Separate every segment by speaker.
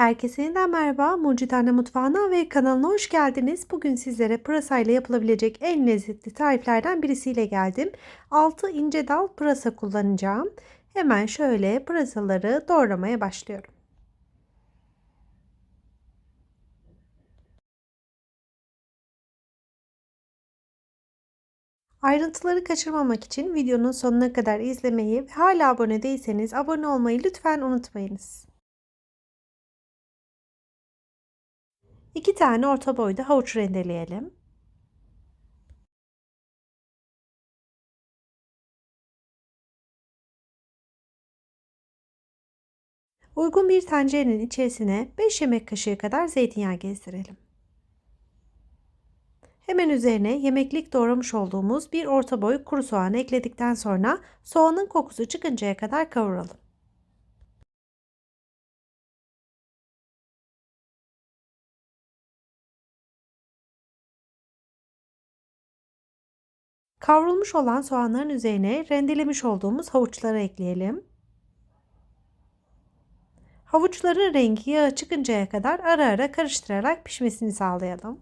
Speaker 1: Herkese yeniden merhaba. Mucitane Mutfağı'na ve kanalına hoş geldiniz. Bugün sizlere pırasayla yapılabilecek en lezzetli tariflerden birisiyle geldim. 6 ince dal pırasa kullanacağım. Hemen şöyle pırasaları doğramaya başlıyorum. Ayrıntıları kaçırmamak için videonun sonuna kadar izlemeyi ve hala abone değilseniz abone olmayı lütfen unutmayınız. 2 tane orta boyda havuç rendeleyelim. Uygun bir tencerenin içerisine 5 yemek kaşığı kadar zeytinyağı gezdirelim. Hemen üzerine yemeklik doğramış olduğumuz bir orta boy kuru soğan ekledikten sonra soğanın kokusu çıkıncaya kadar kavuralım. Kavrulmuş olan soğanların üzerine rendelemiş olduğumuz havuçları ekleyelim. Havuçların rengi yağa çıkıncaya kadar ara ara karıştırarak pişmesini sağlayalım.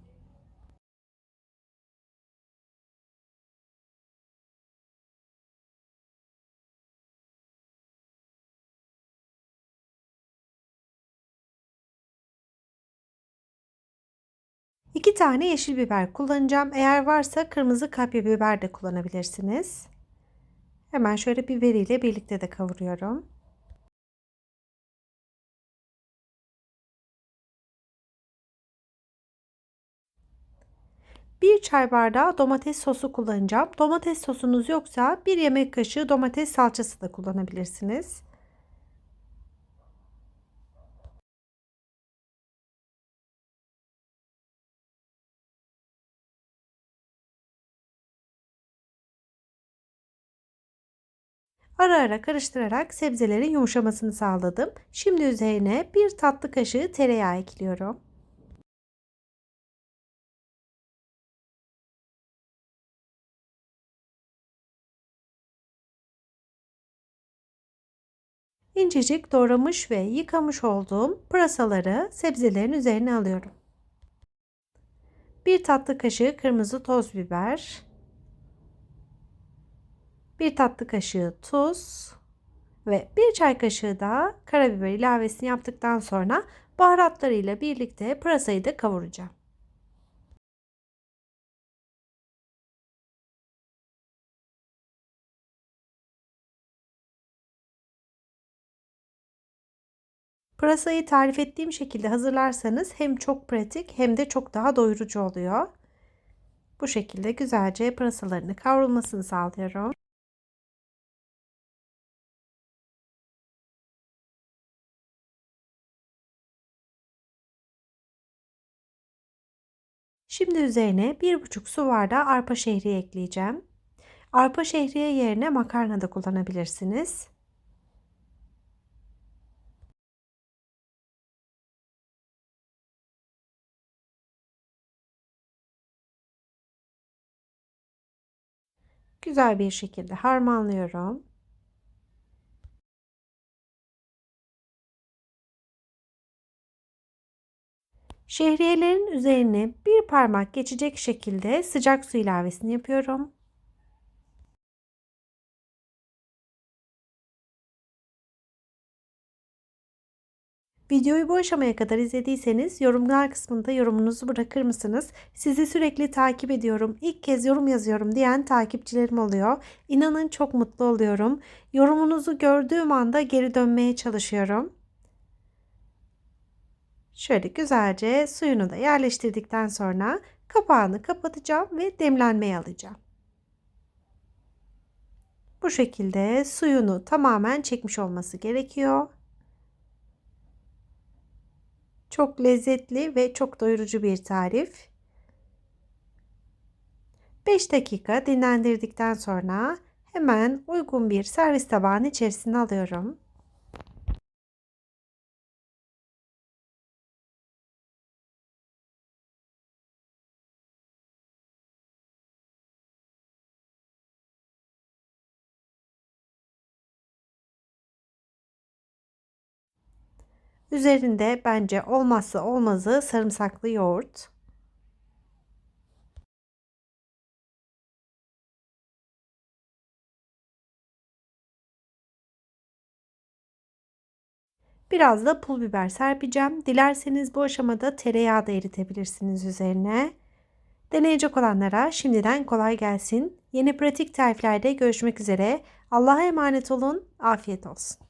Speaker 1: İki tane yeşil biber kullanacağım. Eğer varsa kırmızı kapya biber de kullanabilirsiniz. Hemen şöyle biberiyle birlikte de kavuruyorum. Bir çay bardağı domates sosu kullanacağım. Domates sosunuz yoksa bir yemek kaşığı domates salçası da kullanabilirsiniz. Ara ara karıştırarak sebzelerin yumuşamasını sağladım. Şimdi üzerine bir tatlı kaşığı tereyağı ekliyorum. İncecik doğramış ve yıkamış olduğum pırasaları sebzelerin üzerine alıyorum. Bir tatlı kaşığı kırmızı toz biber, bir tatlı kaşığı tuz ve bir çay kaşığı da karabiber ilavesini yaptıktan sonra baharatlarıyla birlikte pırasayı da kavuracağım. Pırasayı tarif ettiğim şekilde hazırlarsanız hem çok pratik hem de çok daha doyurucu oluyor. Bu şekilde güzelce pırasalarını kavrulmasını sağlıyorum. Şimdi üzerine 1,5 su bardağı arpa şehriye ekleyeceğim. Arpa şehriye yerine makarna da kullanabilirsiniz. Güzel bir şekilde harmanlıyorum. Şehriyelerin üzerine bir parmak geçecek şekilde sıcak su ilavesini yapıyorum. Videoyu bu aşamaya kadar izlediyseniz yorumlar kısmında yorumunuzu bırakır mısınız? Sizi sürekli takip ediyorum. İlk kez yorum yazıyorum diyen takipçilerim oluyor. İnanın çok mutlu oluyorum. Yorumunuzu gördüğüm anda geri dönmeye çalışıyorum. Şöyle güzelce suyunu da yerleştirdikten sonra kapağını kapatacağım ve demlenmeye alacağım. Bu şekilde suyunu tamamen çekmiş olması gerekiyor. Çok lezzetli ve çok doyurucu bir tarif. 5 dakika dinlendirdikten sonra hemen uygun bir servis tabağının içerisine alıyorum. Üzerinde bence olmazsa olmazı sarımsaklı yoğurt. Biraz da pul biber serpeceğim. Dilerseniz bu aşamada tereyağı da eritebilirsiniz üzerine. Deneyecek olanlara şimdiden kolay gelsin. Yeni pratik tariflerde görüşmek üzere. Allah'a emanet olun. Afiyet olsun.